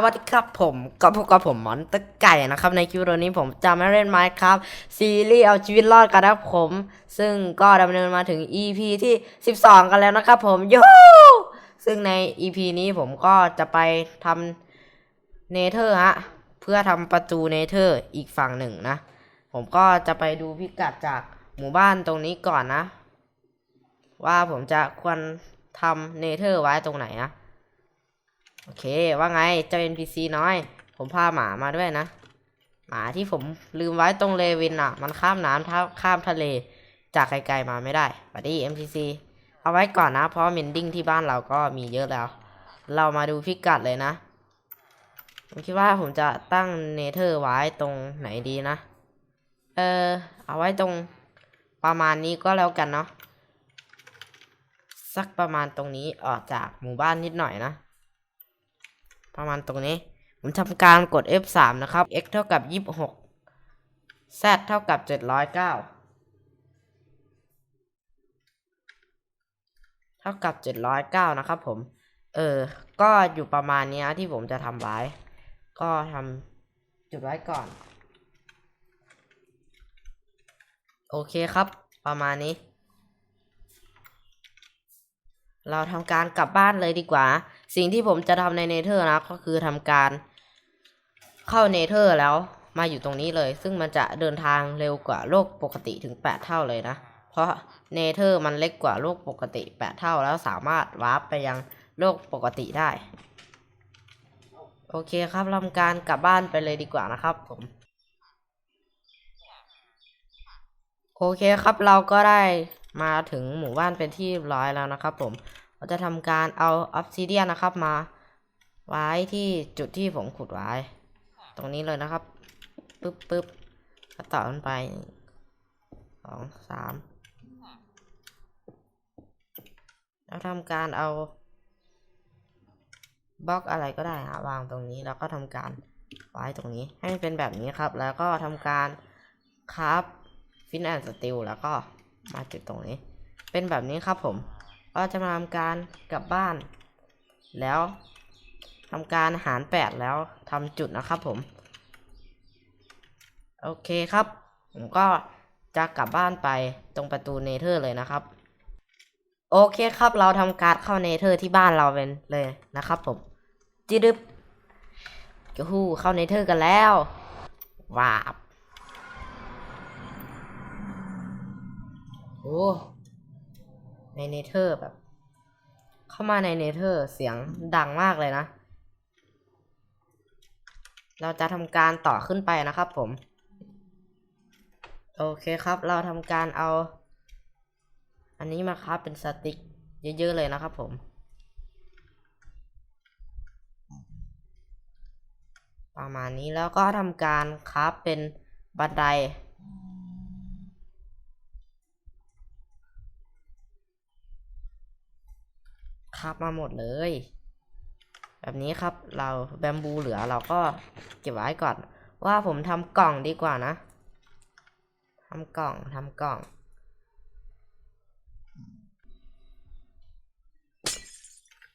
สวัสดีครับผมก็พบกับผมหมอนตะไก่นะครับ ในคลิปวิดีโอนี้ผมจะมาเล่นไมค์ครับซีรีส์เอาชีวิตรอดกันนะครับผม ซึ่งก็ดำเนินมาถึง EP ที่ 12 กันแล้วนะครับผมยูฮูซึ่งใน EP นี้ผมก็จะไปทำเนเธอร์ฮะ เพื่อทำประตูเนเธอร์อีกฝั่งหนึ่งนะ ผมก็จะไปดูพิกัดจากหมู่บ้านตรงนี้ก่อนนะ ว่าผมจะควรทำเนเธอร์ไว้ตรงไหนนะ โอเค ว่าไงเจ้า NPC น้อย ผมพาหมามาด้วยนะ หมาที่ผมลืมไว้ตรงเลวินอะ มันข้ามน้ำท่าข้ามทะเล จากไกลๆมาไม่ได้สวัสดี NPC เอาไว้ก่อนนะ เพราะเมนดิ้งที่บ้านเราก็มีเยอะแล้ว เรามาดูพิกัดเลยนะผมคิดว่าผมจะตั้งเนเธอร์ไว้ตรงไหนดีนะ เออเอาไว้ตรงประมาณนี้ก็แล้วกันเนาะสักประมาณตรงนี้ออกจากหมู่บ้านนิดหน่อยนะ ประมาณตรงนี้ ผมทำการกด F3 นะครับ x เท่ากับ 26 z เท่ากับ 709 เท่ากับ 709 นะครับผม เออ ก็อยู่ประมาณนี้ที่ผมจะทำไว้ ก็ทำจุดไว้ก่อน โอเคครับ ประมาณนี้เราทำการกลับบ้านเลยดีกว่า สิ่งที่ผมจะทำในเนเธอร์นะก็คือทำการเข้าเนเธอร์แล้วมาอยู่ตรงนี้เลย ซึ่งมันจะเดินทางเร็วกว่าโลกปกติถึง 8 เท่าเลยนะ เพราะเนเธอร์มันเล็กกว่าโลกปกติ 8 เท่าแล้วสามารถวาร์ปไปยังโลกปกติได้ โอเคครับทำการกลับบ้านไปเลยดีกว่านะครับผมโอเคครับเราก็ได้มาถึงหมู่บ้านเป็นที่เรียบร้อยแล้วนะครับผม เราจะทำการเอาออฟซิเดียนนะครับมา ไว้ที่จุดที่ผมขุดไว้ ตรงนี้เลยนะครับปึ๊บปึ๊บก็ต่อขึ้นไปสองสามแล้วทำการเอาบล็อกอะไรก็ได้ฮะวางตรงนี้แล้วก็ทำการไว้ตรงนี้ให้มันเป็นแบบนี้ครับ แล้วก็ทำการคราฟฟินแอนสติลแล้วก็มาจุดตรงนี้ เป็นแบบนี้ครับผม ก็จะมาทำการกลับบ้าน แล้วทำการหารแปดแล้วทำจุดนะครับผม โอเคครับ ผมก็จะกลับบ้านไปตรงประตูเนเธอร์เลยนะครับ โอเคครับเราทำการเข้าเนเธอร์ที่บ้านเราเป็นเลยนะครับผมจิดึบจูฮูเข้าเนเธอร์กันแล้วว้าบโอ้ ในเนเธอร์แบบ เข้ามาในเนเธอร์เสียงดังมากเลยนะ เราจะทำการต่อขึ้นไปนะครับผม โอเคครับ เราทำการเอา อันนี้มาครับเป็นสติ๊กเยอะๆเลยนะครับผมประมาณนี้แล้วก็ทำการครับเป็นบันได ครับมาหมดเลย แบบนี้ครับเราแบมบูเหลือเราก็เก็บไว้ก่อน ว่าผมทำกล่องดีกว่านะทำกล่องทำกล่อง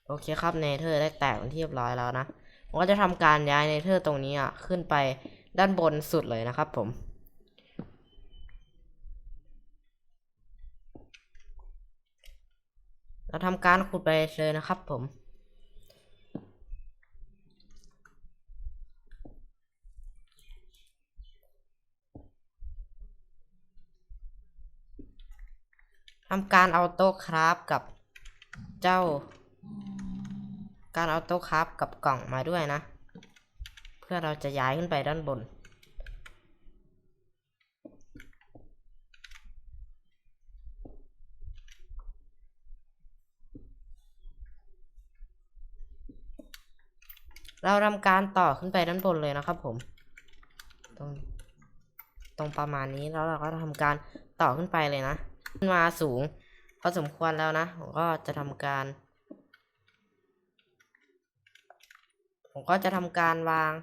โอเคครับเนเธอร์ได้แตกเป็นที่เรียบร้อยแล้วนะผมก็จะทำการย้ายเนเธอร์ตรงนี้อะขึ้นไปด้านบนสุดเลยนะครับผม เรา ทำการขุดไปเลยนะครับผม ทำการเอาโต๊ะคราฟกับเจ้า การเอาโต๊ะคราฟกับกล่องมาด้วยนะ เพื่อเราจะย้ายขึ้นไปด้านบน เราทำการต่อขึ้นไปด้านบนเลยนะครับ ผม ตรงตรงประมาณนี้แล้วเราก็ทำการต่อขึ้นไปเลยนะขึ้นมาสูงพอสมควรแล้วนะผมก็จะทำการ ผมก็จะทำการวาง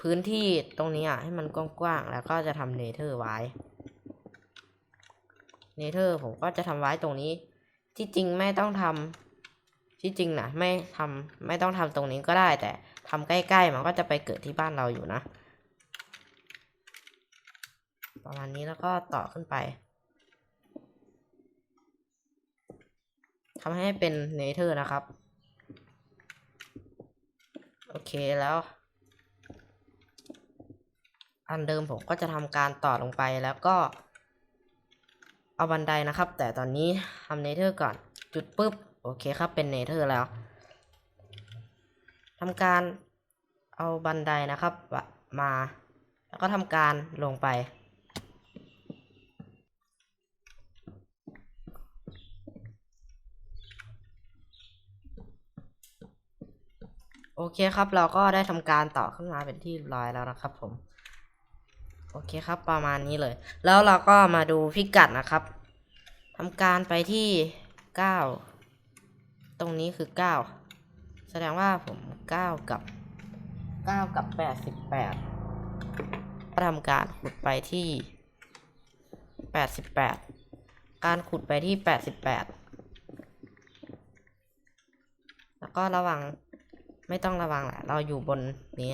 พื้นที่ตรงนี้อะให้มันกว้างๆแล้วก็จะทำเนเธอร์ไว้เนเธอร์ผมก็จะทำไว้ตรงนี้ ที่จริงไม่ต้องทำ ที่จริงนะไม่ทำไม่ต้องทำตรงนี้ก็ได้ แต่ทำใกล้ๆมันก็จะไปเกิดที่บ้านเราอยู่นะ ประมาณนี้แล้วก็ต่อขึ้นไปทำให้เป็นเนเธอร์นะครับ โอเคแล้ว อันเดิมผมก็จะทำการต่อลงไปแล้วก็ เอาบันไดนะครับ แต่ตอนนี้ทำเนเธอร์ก่อน จุดปุ๊บ โอเคครับเป็นเนเธอร์แล้วทำการเอาบันไดนะครับมา แล้วก็ทำการลงไป โอเคครับเราก็ได้ทำการต่อขึ้นมาเป็นที่เรียบร้อยแล้วนะครับผม โอเคครับประมาณนี้เลย แล้วเราก็มาดูพิกัดนะครับทำการไปที่9 ตรงนี้คือ 9 แสดงว่าผม 9 กับ 9 กับ 88ก็ทำการขุดไปที่ 88 การขุดไปที่ 88 แล้วก็ระวังไม่ต้องระวังแหละ เราอยู่บนนี้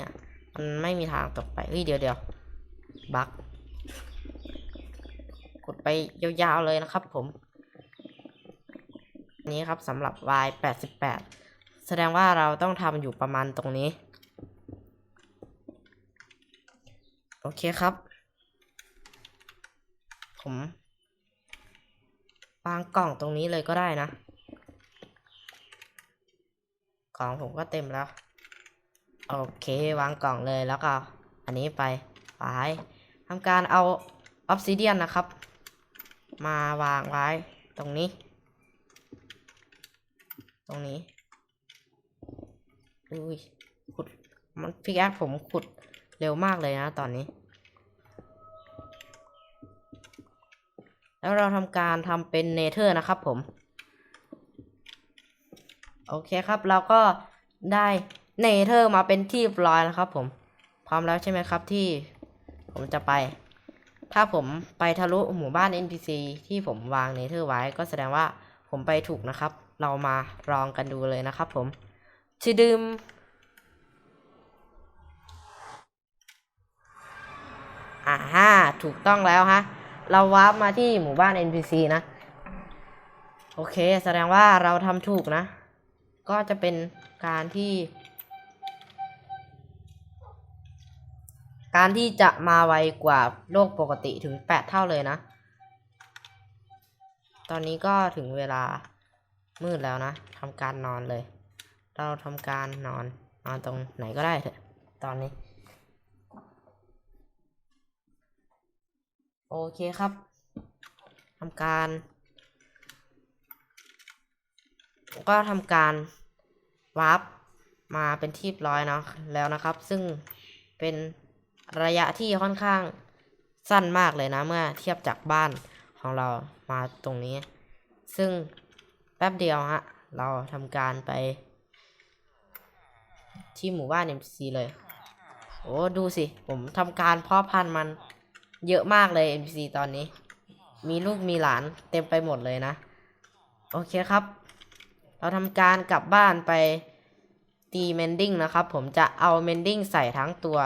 มันไม่มีทางตกไปเฮ้ยเดี๋ยวเดี๋ยวบัก กดไปยาวๆเลยนะครับผม นี้ครับสำหรับ y 88 แสดงว่าเราต้องทำอยู่ประมาณตรงนี้ โอเคครับ ผมวางกล่องตรงนี้เลยก็ได้นะ กล่องผมก็เต็มแล้ว โอเควางกล่องเลยแล้วก็ อันนี้ไปไปทำการเอาออฟซิเดียนนะครับ มาวางไว้ตรงนี้ ตรงนี้อุ้ยขุดมันพิกแอคผมขุดเร็วมากเลยนะตอนนี้ แล้วเราทำการทำเป็นเนเธอร์นะครับผม โอเคครับเราก็ได้เนเธอร์มาเป็นที่เรียบร้อยแล้วครับผม พร้อมแล้วใช่ไหมครับที่ผมจะไป ถ้าผมไปทะลุหมู่บ้าน NPC ที่ผมวางเนเธอร์ไว้ก็แสดงว่าผมไปถูกนะครับ เรามาลองกันดูเลยนะครับผมชิดึมอ่าฮะถูกต้องแล้วฮะ เราวาร์ปมาที่หมู่บ้าน NPC นะ โอเค แสดงว่าเราทำถูกนะ ก็จะเป็นการที่ การที่จะมาไวกว่าโลกปกติถึง 8 เท่าเลยนะ ตอนนี้ก็ถึงเวลา มืดแล้วนะทำการนอนเลย เราทำการนอนนอนตรงไหนก็ได้เถอะ ตอนนี้ โอเคครับทำการ ก็ทำการวาร์ปมาเป็นที่ร้อยเนาะแล้วนะครับ ซึ่งเป็นระยะที่ค่อนข้างสั้นมากเลยนะ เมื่อเทียบจากบ้านของเรามาตรงนี้ ซึ่ง แป๊บเดียวฮะ เราทำการไป ที่หมู่บ้าน MC เลย โอ้ดูสิ ผมทำการเพาะพันธุ์มันเยอะมากเลย MC ตอนนี้ มีลูกมีหลานเต็มไปหมดเลยนะ โอเคครับ เราทำการกลับบ้านไปตีเมนดิ้งนะครับ ผมจะเอาเมนดิ้งใส่ทั้งตัว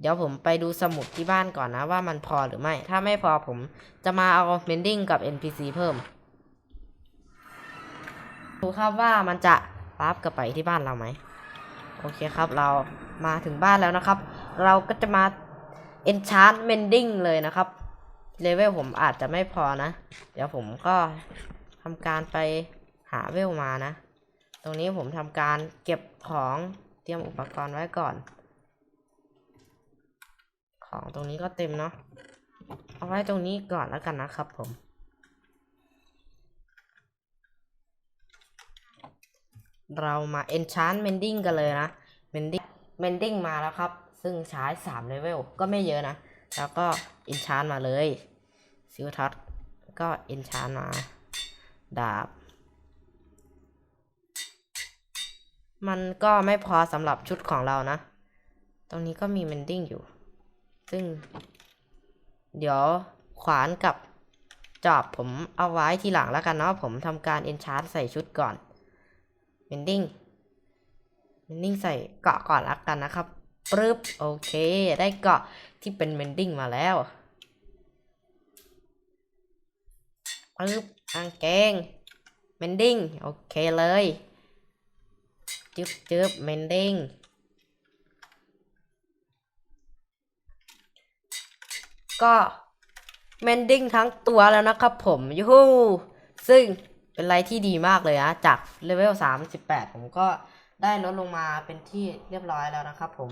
เดี๋ยวผมไปดูสมุดที่บ้านก่อนนะว่ามันพอหรือไม่ ถ้าไม่พอผมจะมาเอาเมนดิ้งกับ NPC เพิ่ม ดูครับว่ามันจะรับกลับไปที่บ้านเราไหมโอเคครับเรามาถึงบ้านแล้วนะครับ เราก็จะมา enchant mending เลยนะครับเลเวลผมอาจจะไม่พอนะ เดี๋ยวผมก็ทำการไปหาเวลมานะ ตรงนี้ผมทำการเก็บของเตรียมอุปกรณ์ไว้ก่อน ของตรงนี้ก็เต็มเนาะเอาไว้ตรงนี้ก่อนแล้วกันนะครับผม เรามา enchant mending กันเลยนะ mending mending มาแล้วครับ ซึ่งใช้3 level ก็ไม่เยอะนะ แล้วก็ enchant มาเลยซิลทัศก็ enchant มา ดาบ มันก็ไม่พอสำหรับชุดของเรานะ ตรงนี้ก็มี mending อยู่ ซึ่ง เดี๋ยวขวานกับจอบผมเอาไว้ทีหลังแล้วกันเนาะผมทำการ enchant ใส่ชุดก่อน นดิ้งเมนดิ้งใส่เกาะก่อนละกันนะครับปึ๊บโอเค ได้เกาะที่เป็นเมนดิ้งมาแล้วปึ๊บกางเกงเมนดิ้งโอเคเลยจึ๊บจึ๊บเมนดิ้งก็เมนดิ้งทั้งตัวแล้วนะครับผมยูฮูซึ่ง เป็นไรที่ดีมากเลยนะจากเลเวล 38 ผมก็ได้ลดลงมาเป็นที่เรียบร้อยแล้วนะครับผม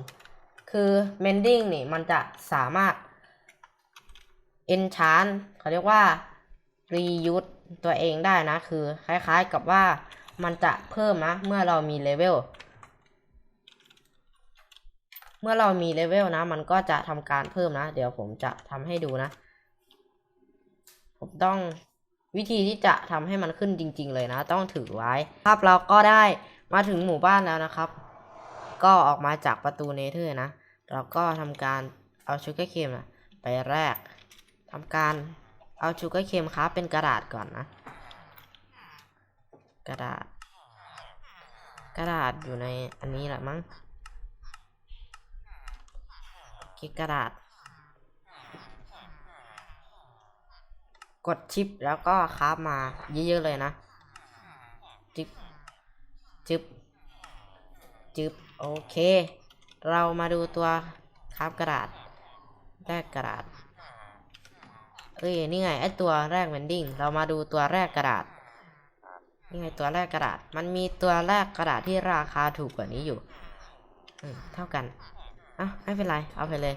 คือเมนดิ้งนี่มันจะสามารถ enchant เขาเรียกว่า reuse ตัวเองได้นะ คือคล้ายๆกับว่ามันจะเพิ่มนะ เมื่อเรามีเลเวลเมื่อเรามีเลเวลนะ มันก็จะทำการเพิ่มนะ เดี๋ยวผมจะทำให้ดูนะ ผมต้อง วิธีที่จะทำให้มันขึ้นจริง ๆ เลยนะ ต้องถือไว้ ครับเราก็ได้มาถึงหมู่บ้านแล้วนะครับ ก็ออกมาจากประตูเนเธอร์นะ เราก็ทำการเอาชูการ์เคมนะไปแรกทำการเอาชูการ์เคมครับเป็นกระดาษก่อนนะ กระดาษ กระดาษอยู่ในอันนี้แหละมั้งคลิกกระดาษ กดชิปแล้วก็คราฟมาเยอะๆเลยนะจึบจึบจึบโอเค เรามาดูตัวคราฟกระดาษแรกกระดาษเอ้ยนี่ไงไอตัวแรกเวนดิ้งเรามาดูตัวแรกกระดาษนี่ไงตัวแรกกระดาษ มันมีตัวแรกกระดาษที่ราคาถูกกว่านี้อยู่เท่ากันอะไม่เป็นไรเอาไปเลย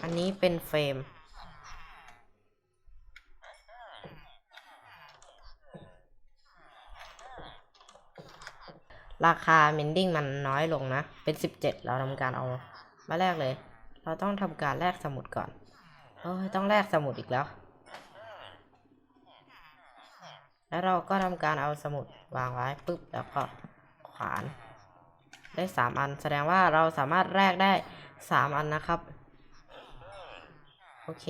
อั นนี้เป็นเฟรม ราคาเมนดิ้งมันน้อยลงนะ เป็น 17 เราทำการเอามาแลกเลย เราต้องทำการแลกสมุดก่อนเอ้ยต้องแลกสมุดอีกแล้ว แล้วเราก็ทำการเอาสมุดวางไว้ปุ๊บแล้วก็ขวานได้สามอัน แสดงว่าเราสามารถแลกได้สามอันนะครับ เค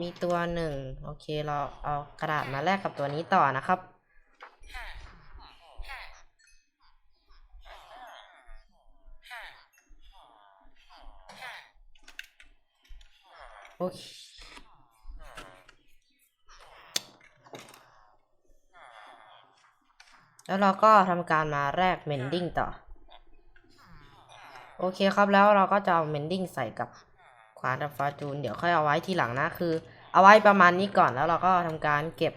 มีตัวหนึ่งโอเคเราเอากระดาษมาแลกกับตัวนี้ต่อนะครับ โอเคแล้วเราก็ทำการมาแลกเมนดิ้งต่อ โอเคครับแล้วเราก็จะเอาเมนดิ้งใส่กับ ขวานกับฟาจูนเดี๋ยวค่อยเอาไว้ทีหลังนะคือ เอาไว้ประมาณนี้ก่อนแล้วเราก็ทำการเก็บ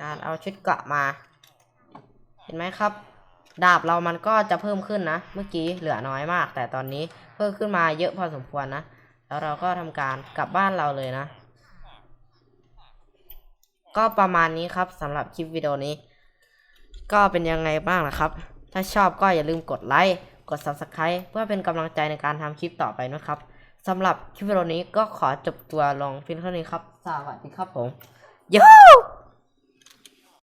การเอาชุดเกาะมา เห็นไหมครับ ดาบเรามันก็จะเพิ่มขึ้นนะ เมื่อกี้เหลือน้อยมาก แต่ตอนนี้เพิ่มขึ้นมาเยอะพอสมควรนะ แล้วเราก็ทำการกลับบ้านเราเลยนะ ก็ประมาณนี้ครับสำหรับคลิปวิดีโอนี้ ก็เป็นยังไงบ้างนะครับ ถ้าชอบก็อย่าลืมกดไลค์ กด Subscribe เพื่อเป็นกำลังใจในการทำคลิปต่อไปนะครับสำหรับคลิปวิดีโอนี้ก็ขอจบตัวลงเพียงเท่านี้ครับ สวัสดีครับผมยู